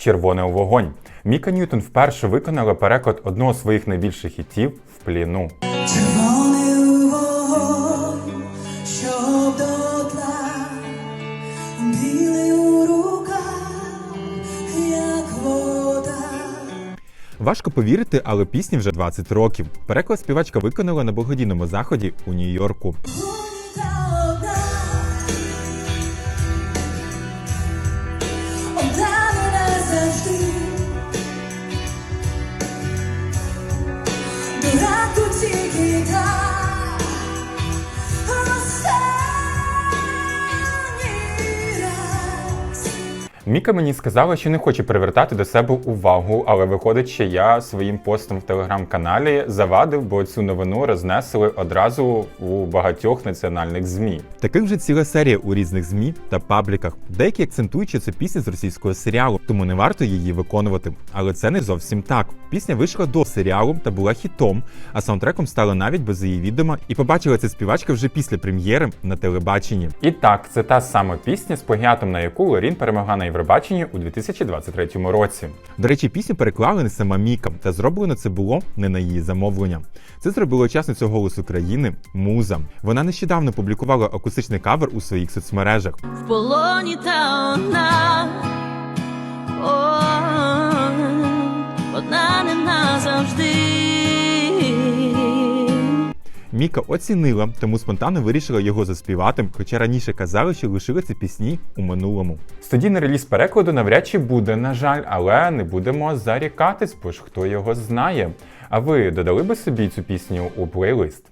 Червоне у вогонь. Міка Ньютон вперше виконала переклад одного з своїх найбільших хітів в пліну. Червоний. Важко повірити, але пісні вже 20 років. Переклад співачка виконала на благодійному заході у Нью-Йорку. Міка мені сказала, що не хоче привертати до себе увагу, але виходить, що я своїм постом в телеграм-каналі завадив, бо цю новину рознесли одразу у багатьох національних змі. Таких вже ціла серія у різних змі та пабліках. Деякі акцентують, що це пісня з російського серіалу, тому не варто її виконувати. Але це не зовсім так. Пісня вийшла до серіалу та була хітом, а саундтреком стала навіть без її відома, і побачила ця співачка вже після прем'єри на телебаченні. І так, це та сама пісня, з плагіатом на яку Лорін перемогла на Євробаченні у 2023 році. До речі, пісню переклали не сама Міка, та зроблено це було не на її замовлення. Це зробила учасниця голосу країни Муза. Вона нещодавно публікувала акустичний кавер у своїх соцмережах. в полоні та одна. Міка оцінила, тому спонтанно вирішила його заспівати, хоча раніше казали, що лишили ці пісні у минулому. Студійний реліз перекладу навряд чи буде, на жаль, але не будемо зарікатись, бо ж хто його знає. А ви додали би собі цю пісню у плейлист?